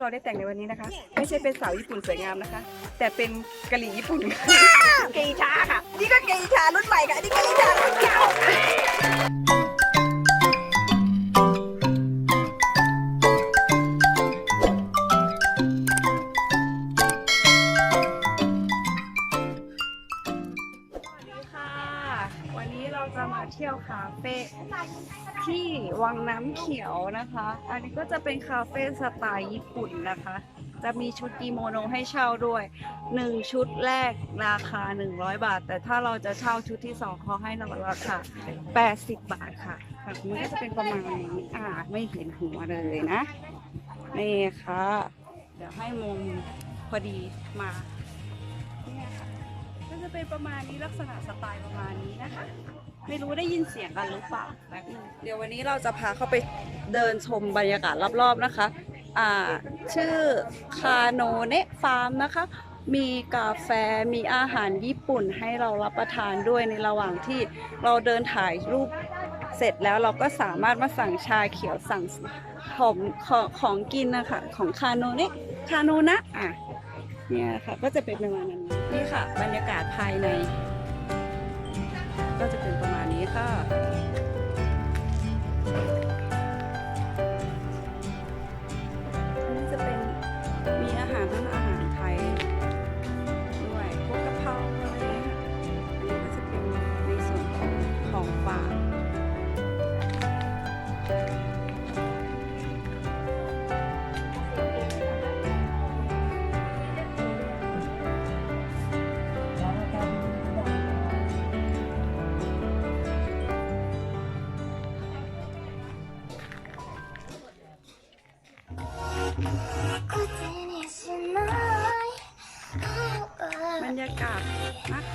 เราได้แต่งในวันนี้นะคะ ไม่ใช่เป็นสาวญี่ปุ่นสวยงามนะคะ แต่เป็นกะหรี่ญี่ปุ่นค่ะเกอิชาค่ะ นี่ก็เกอิชารุ่นใหม่ค่ะนี่เกอิชารุ่นเก่า จะมาเที่ยวคาเฟ่ที่วังน้ำเขียวนะคะ อันนี้ก็จะเป็นคาเฟ่สไตล์ญี่ปุ่นนะคะ จะมีชุดกิโมโนให้เช่าด้วย 1 ชุดแรกราคา 100 บาท แต่ถ้าเราจะเช่าชุดที่ 2 เขาให้เราราคา80 บาทค่ะแบบนี้ก็จะเป็นประมาณนี้อ่าไม่เห็นหัวเลยนะ นี่ค่ะ เดี๋ยวให้มุมพอดีมาเนี่ยค่ะก็จะเป็นประมาณนี้ลักษณะสไตล์ประมาณนี้นะคะ ไม่รู้ได้ยินเสียงกันหรือเปล่าแป๊บนึงเดี๋ยววันนี้เราจะพาเข้าไปเดินชมบรรยากาศรอบๆนะคะ อ่า ชื่อคาโนเนะฟาร์มนะคะ มีกาแฟ มีอาหารญี่ปุ่นให้เรารับประทานด้วยในระหว่างที่เราเดินถ่ายรูปเสร็จแล้วเราก็สามารถมาสั่งชาเขียวสั่งของของของกินนะคะของคาโนเนะคาโนนะอะเนี่ยค่ะก็จะเป็นประมาณนั้นนี่ค่ะ บรรยากาศภายใน ก็จะเป็นประมาณนี้ค่ะ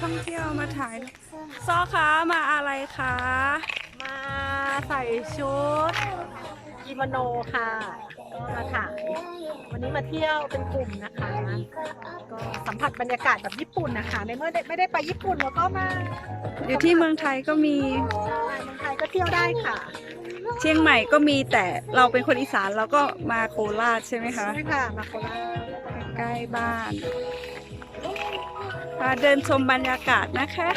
ท่องเที่ยวมาถ่ายซอคะมาอะไรคะ มาใส่ชุดกิโมโนค่ะก็มาถ่าย วันนี้มาเที่ยวเป็นกลุ่มนะคะ ก็สัมผัสบรรยากาศแบบญี่ปุ่นนะคะ ในเมื่อไม่ได้ไปญี่ปุ่นแล้วก็มาอยู่ที่เมืองไทยก็มีใช่เมืองไทยก็เที่ยวได้ค่ะ เชียงใหม่ก็มีแต่เราเป็นคนอีสานเราก็มาโคราชใช่ไหมคะใช่ค่ะมาโคราชใกล้บ้าน พาเดินชมบรรยากาศนะคะ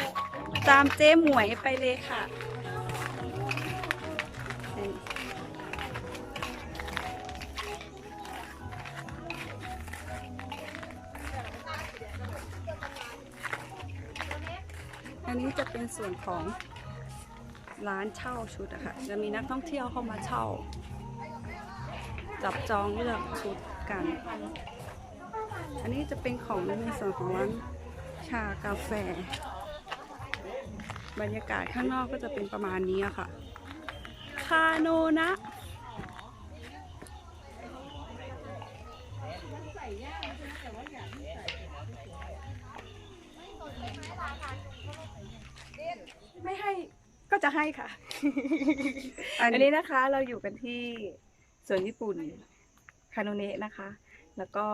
ตามเจ๊หมวยไปเลยค่ะ อันนี้จะเป็นส่วนของร้านเช่าชุดอะค่ะ จะมีนักท่องเที่ยวเข้ามาเช่า จับจองเลือกชุดกัน อันนี้จะเป็นของในส่วนของร้าน ชากาแฟ บรรยากาศข้างนอกก็จะเป็นประมาณนี้อะค่ะ คาโนนะไม่ให้ก็จะให้ค่ะ อันอันนี้นี้นะคะเราอยู่กันที่สวนญี่ปุ่น คาโนเนะนะคะ แล้วก็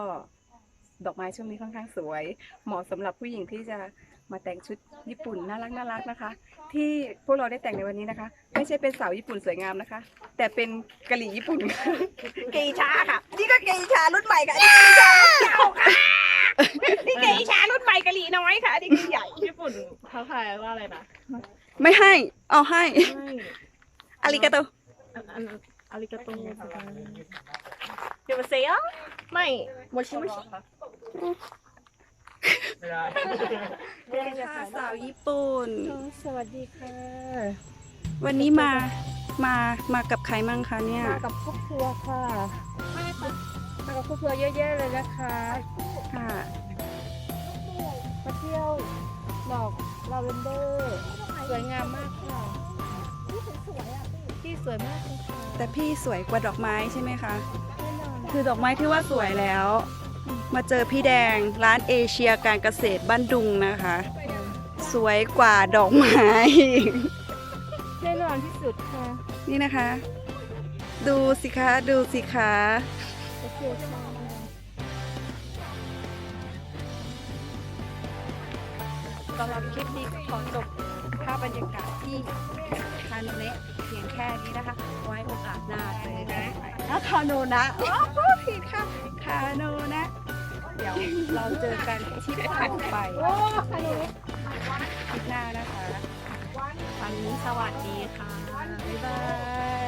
ดอกไม้ช่วงนี้ค่อนข้างสวย เหมาะสำหรับผู้หญิงที่จะมาแต่งชุดญี่ปุ่นน่ารักน่ารักนะคะ ที่พวกเราได้แต่งในวันนี้นะคะ ไม่ใช่เป็นสาวญี่ปุ่นสวยงามนะคะ แต่เป็นกะหรี่ญี่ปุ่นค่ะเกอิชาค่ะ นี่ก็เกอิชารุ่นใหม่ค่ะนี่เกอิชารุ่นเก่าค่ะนี่เกอิชารุ่นใหม่กะหรี่น้อยค่ะนี่คือใหญ่ญี่ปุ่นเขาขายว่าอะไรนะไม่ให้เอาให้อาริกาโตอันอันอาริกาโตเดี๋ยวมาเซียไม่โมชิโมชิค่ะสาวญี่ปุ่น สวัสดีค่ะ วันนี้มา มา มากับใครมั่งคะเนี่ย มากับครอบครัวค่ะ มากับครอบครัวเยอะแยะเลยนะคะ ค่ะ มาเที่ยวดอกลาเวนเดอร์ สวยงามมากค่ะ ที่สวยมากเลยค่ะ แต่พี่สวยกว่าดอกไม้ใช่ไหมคะแน่นอน คือดอกไม้ที่ว่าสวยแล้ว มาเจอพี่แดงร้านเอเชียการเกษตรบ้านดุงนะคะ สวยกว่าดอกไม้อีกแน่นอนที่สุดค่ะ นี่นะคะ ดูสิคะ ดูสิคะโอเคค่ะสำหรับคลิปนี้ก็ขอจบภาพบรรยากาศที่คาโนเนะเพียงแค่นี้นะคะ ไว้โอกาสหน้าเจอกัน นะคาโนนะอ๋อพูดผิดค่ะคาโนนะ เดี๋ยวเราเจอกันที่ถัดไปคลิปหน้านะคะ วันนี้สวัสดีค่ะ บ๊ายบาย